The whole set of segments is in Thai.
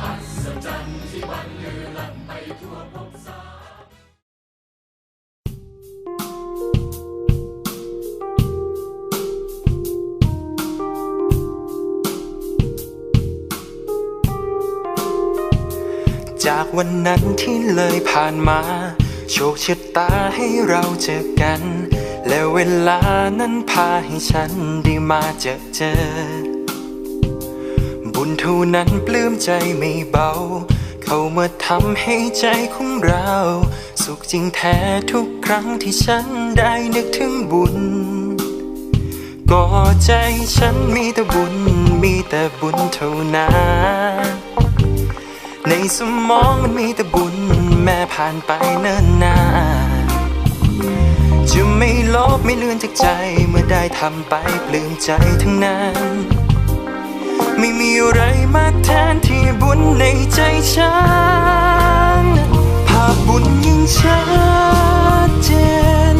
อัศจรรย์ที่วันลือลั่นไปทั่วภพสามจากวันนั้นที่เลยผ่านมา โชคชะตาให้เราเจอกัน และเวลานั้นพาให้ฉันได้มาเจอเจอ บุญเท่านั้นปลื้มใจไม่เบา เข้ามาทำให้ใจของเรา สุขจริงแท้ทุกครั้งที่ฉันได้นึกถึงบุญก็ใจฉันมีแต่บุญ มีแต่บุญเท่านั้นในสมองมันมีแต่บุญ แม้ผ่านไปเนิ่นนานจะไม่ลบไม่เลือนจากใจเมื่อได้ทำไปปลื้มใจทั้งนั้น ไม่มีอะไรมาแทนที่บุญในใจฉัน ภาพบุญยิ่งชัดเจน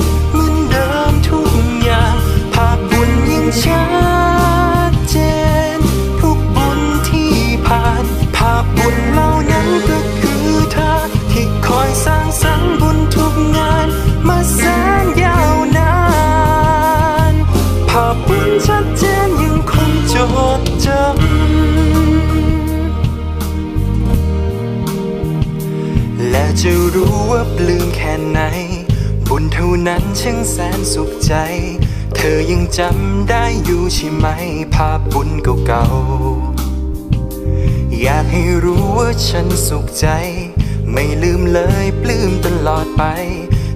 จะรู้ว่าปลื้มแค่ไหน บุญเท่านั้นช่างแสนสุขใจ เธอยังจำได้อยู่ใช่ไหม ภาพบุญเก่าๆ อยากให้รู้ว่าฉันสุขใจ ไม่ลืมเลยปลื้มตลอดไป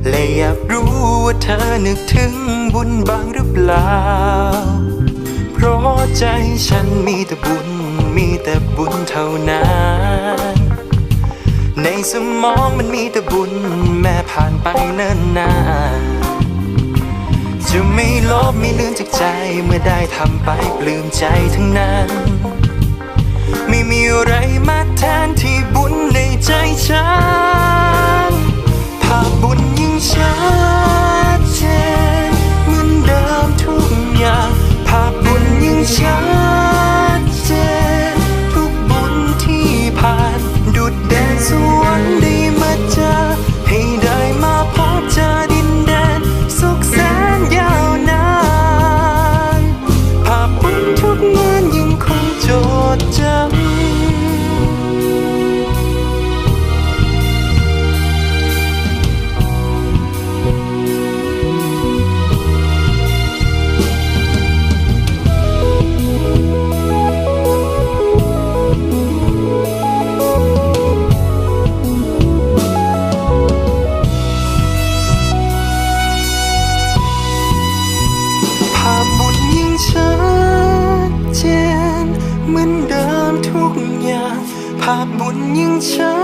และอยากรู้ว่าเธอนึกถึงบุญบ้างหรือเปล่า เพราะใจฉันมีแต่บุญ มีแต่บุญเท่านั้น ในสมองมันมีแต่บุญแม่ผ่านไปเนิ่นนานจะไม่ลบไม่ลืมจากใจเมื่อได้ทำไปปลื้มใจทั้งนั้น ไม่มีอะไรมาแทนที่บุญในใจฉัน ภาพบุญยังชั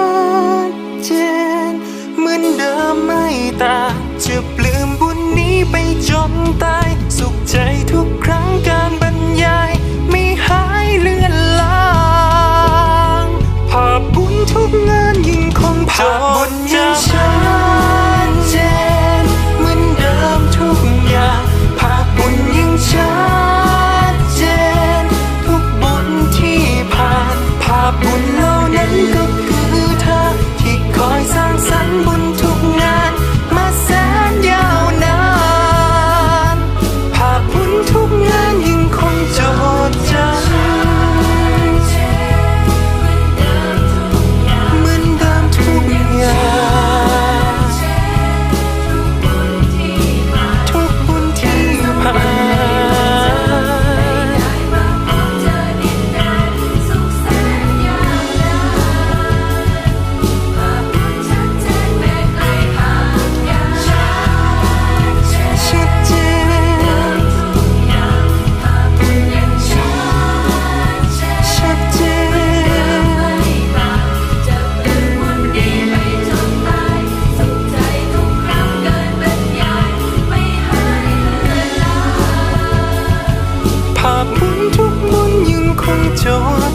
ดเจนเหมือนเดิมไม่ต่างจะปลืมบุญนี้ไปจนตาย สุขใจทุกครั้งกันากมุนทุกบุนยังคงจอด